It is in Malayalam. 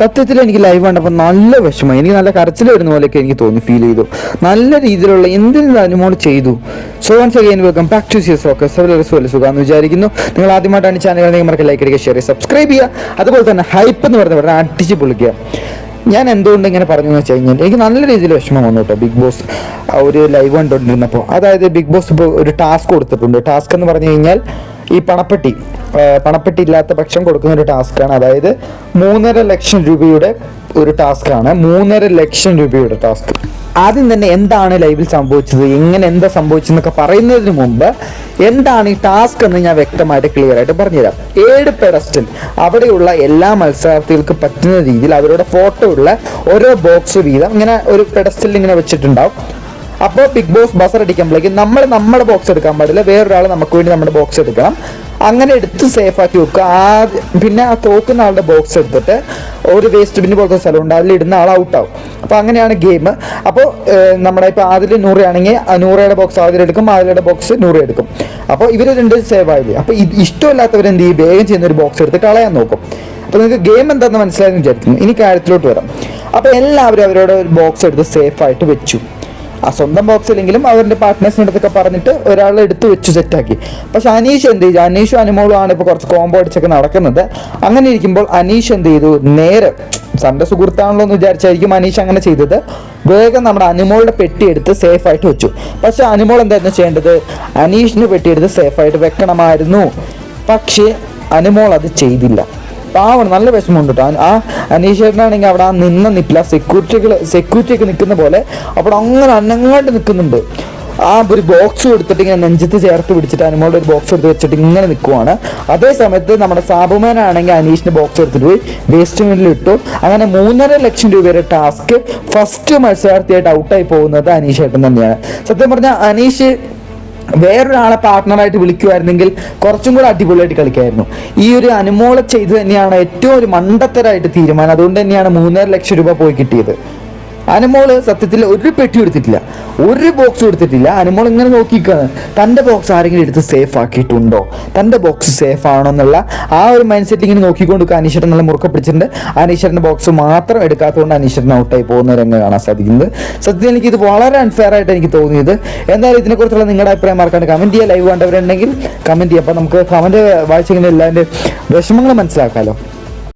സത്യത്തിൽ എനിക്ക് ലൈവ് കണ്ടപ്പോൾ നല്ല വിഷമം. എനിക്ക് നല്ല കരച്ചിൽ വരുന്ന പോലെയൊക്കെ എനിക്ക് തോന്നി ഫീൽ ചെയ്തു. നല്ല രീതിയിലുള്ള എന്തിനും അനുമോൾ ചെയ്തു. So once again welcome back to സിയസ് focus വളരെ സുഖം സുഖമെന്ന് വിചാരിക്കുന്നു. നിങ്ങൾ ആദ്യമായിട്ടാണ് ചാനൽ നിങ്ങൾക്ക് ലൈക്ക് അടിക്കുക ഷെയർ ചെയ്യുക സബ്സ്ക്രൈബ് ചെയ്യുക. അതുപോലെ തന്നെ ഹൈപ്പ് എന്ന് പറഞ്ഞ പറഞ്ഞാൽ അടിച്ച് പൊളിക്കുക. ഞാൻ എന്തുകൊണ്ട് ഇങ്ങനെ പറഞ്ഞു എന്ന് വെച്ച് കഴിഞ്ഞാൽ എനിക്ക് നല്ല രീതിയിൽ വിഷമം വന്നു കേട്ടോ. ബിഗ് ബോസ് ഒരു ലൈവ് കണ്ടുകൊണ്ടിരുന്നപ്പോൾ അതായത് ബിഗ് ബോസ് ഇപ്പോൾ ഒരു ടാസ്ക് കൊടുത്തിട്ടുണ്ട്. ടാസ്ക് എന്ന് പറഞ്ഞു കഴിഞ്ഞാൽ ഈ പണപ്പെട്ടി. പണപ്പെട്ടി ഇല്ലാത്ത പക്ഷം കൊടുക്കുന്ന ഒരു ടാസ്ക്കാണ്. അതായത് മൂന്നര ലക്ഷം രൂപയുടെ ഒരു ടാസ്ക്കാണ്. മൂന്നര ലക്ഷം രൂപയുടെ ടാസ്ക്. ആദ്യം തന്നെ എന്താണ് ലൈവിൽ സംഭവിച്ചത്? എങ്ങനെ എന്താ സംഭവിച്ചതെന്നൊക്കെ പറയുന്നതിന് മുമ്പ് എന്താണ് ഈ ടാസ്ക് എന്ന് ഞാൻ വ്യക്തമായിട്ട് ക്ലിയർ ആയിട്ട് പറഞ്ഞുതരാം. ഏഴ് പെഡസ്റ്റൽ അവിടെയുള്ള എല്ലാ മത്സരാർത്ഥികൾക്ക് പറ്റുന്ന രീതിയിൽ അവരുടെ ഫോട്ടോ ഉള്ള ഓരോ ബോക്സ് വീതം ഇങ്ങനെ ഒരു പെഡസ്റ്റലിൽ ഇങ്ങനെ വെച്ചിട്ടുണ്ടാവും. അപ്പോൾ ബിഗ് ബോസ് ബസർ അടിക്കുമ്പോഴേക്കും നമ്മൾ നമ്മുടെ ബോക്സ് എടുക്കാൻ പാടില്ല. വേറൊരാൾ നമുക്ക് വേണ്ടി നമ്മുടെ ബോക്സ് എടുക്കണം. അങ്ങനെ എടുത്ത് സേഫ് ആക്കി വെക്കുക. ആ പിന്നെ ആ തോക്കുന്ന ആളുടെ ബോക്സ് എടുത്തിട്ട് ഒരു വേസ്റ്റ് ബിന്ന് പോലത്തെ സ്ഥലമുണ്ട്. അതിൽ ഇടുന്ന ആൾ ഔട്ടാവും അപ്പോൾ അങ്ങനെയാണ് ഗെയിം അപ്പോൾ നമ്മുടെ ഇപ്പോൾ ആതിൽ നൂറയാണെങ്കിൽ നൂറയുടെ ബോക്സ് ആദിൽ എടുക്കും ആദിലയുടെ ബോക്സ് നൂറ എടുക്കും. അപ്പോൾ ഇവർ രണ്ട് സേവ് ആയില്ലേ? അപ്പോൾ ഇത് ഇഷ്ടമില്ലാത്തവർ എന്ത് ചെയ്യും? വേഗം ചെയ്യുന്ന ഒരു ബോക്സ് എടുത്ത് കളയാൻ നോക്കും. അപ്പോൾ നിങ്ങൾക്ക് ഗെയിം എന്താണെന്ന് മനസ്സിലായെന്ന് വിചാരിക്കുന്നു. ഇനി കാര്യത്തിലോട്ട് വരാം. അപ്പോൾ എല്ലാവരും അവരുടെ ഒരു ബോക്സ് എടുത്ത് സേഫായിട്ട് വെച്ചു. ആ സ്വന്തം ബോക്സിലെങ്കിലും അവരുടെ പാർട്ട്നേഴ്സിന്റെ അടുത്തൊക്കെ പറഞ്ഞിട്ട് ഒരാൾ എടുത്ത് വെച്ച് സെറ്റാക്കി പക്ഷെ അനീഷ് എന്ത് ചെയ്തു? അനീഷും അനുമോളും ആണ് ഇപ്പോൾ കുറച്ച് കോമ്പോ അടിച്ചൊക്കെ നടക്കുന്നത്. അങ്ങനെ ഇരിക്കുമ്പോൾ അനീഷ് എന്ത് ചെയ്തു? നേരെ തന്റെ സുഹൃത്താണല്ലോ എന്ന് വിചാരിച്ചായിരിക്കും അനീഷ് അങ്ങനെ ചെയ്തത്. വേഗം നമ്മുടെ അനുമോളുടെ പെട്ടി എടുത്ത് സേഫ് ആയിട്ട് വെച്ചു. പക്ഷെ അനുമോൾ എന്തായിരുന്നു ചെയ്യേണ്ടത്? അനീഷിന് പെട്ടി എടുത്ത് സേഫ് ആയിട്ട് വെക്കണമായിരുന്നു. പക്ഷേ അനുമോൾ അത് ചെയ്തില്ല. പാവണം നല്ല വിഷമമുണ്ട് കേട്ടോ ആ അനീഷേട്ടനാണെങ്കിൽ അവിടെ ആ നിന്ന നിപ്പില്ല സെക്യൂരിറ്റികൾ സെക്യൂരിറ്റി ഒക്കെ നിൽക്കുന്ന പോലെ അവിടെ അങ്ങനെ അനങ്ങാണ്ട് നിൽക്കുന്നുണ്ട് ആ ഒരു ബോക്സ് കൊടുത്തിട്ട് ഇങ്ങനെ നെഞ്ചത്ത് ചേർത്ത് പിടിച്ചിട്ട് അനുമോളുടെ ഒരു ബോക്സ് എടുത്ത് വെച്ചിട്ട് ഇങ്ങനെ നിൽക്കുവാണ് അതേ സമയത്ത് നമ്മുടെ സാബുമാനാണെങ്കിൽ അനീഷിന്റെ ബോക്സ് എടുത്തിട്ട് പോയി വേസ്റ്റ് മില്ലിൽ ഇട്ടു. അങ്ങനെ മൂന്നര ലക്ഷം രൂപയുടെ ടാസ്ക് ഫസ്റ്റ് മത്സരാർത്ഥിയായിട്ട് ഔട്ടായി പോകുന്നത് അനീഷ് ഏട്ടൻ തന്നെയാണ്. സത്യം പറഞ്ഞാൽ അനീഷ് വേറൊരാളെ പാർട്ട്ണറായിട്ട് വിളിക്കുമായിരുന്നെങ്കിൽ കുറച്ചും കൂടെ അടിപൊളിയായിട്ട് കളിക്കായിരുന്നു. ഈ ഒരു അനുമോളെ ചെയ്ത് തന്നെയാണ് ഏറ്റവും ഒരു മണ്ടത്തരായിട്ട് തീരുമാനം. അതുകൊണ്ട് തന്നെയാണ് മൂന്നര ലക്ഷം രൂപ പോയി കിട്ടിയത്. അനുമോൾ സത്യത്തിൽ ഒരു പെട്ടി എടുത്തിട്ടില്ല. ഒരു ബോക്സ് എടുത്തിട്ടില്ല. അനുമോൾ ഇങ്ങനെ നോക്കിക്കാണ് തന്റെ ബോക്സ് ആരെങ്കിലും എടുത്ത് സേഫ് ആക്കിയിട്ടുണ്ടോ? തന്റെ ബോക്സ് സേഫ് ആണോ എന്നുള്ള ആ ഒരു മൈൻഡ് സെറ്റ് ഇങ്ങനെ നോക്കിക്കൊണ്ട് അനീശ്വരൻ നല്ല മുറുക്ക പിടിച്ചിട്ടുണ്ട്. അനീശ്വരന്റെ ബോക്സ് മാത്രം എടുക്കാത്തതുകൊണ്ട് അനീശ്വരൻ ഔട്ടായി പോകുന്ന രംഗം കാണാൻ സാധിക്കുന്നത് സത്യത്തിൽ എനിക്ക് ഇത് വളരെ അൺഫെയർ ആയിട്ട് എനിക്ക് തോന്നിയത്. എന്തായാലും ഇതിനെക്കുറിച്ചുള്ള നിങ്ങളുടെ അഭിപ്രായം മാർക്കാണ് കമന്റ് ചെയ്യുക ലൈവ് കണ്ടവരുണ്ടെങ്കിൽ കമന്റ് ചെയ്യുക അപ്പോൾ നമുക്ക് കമന്റ് വായിച്ചിങ്ങനെ എല്ലാവരുടെ വിഷമങ്ങൾ മനസ്സിലാക്കാമല്ലോ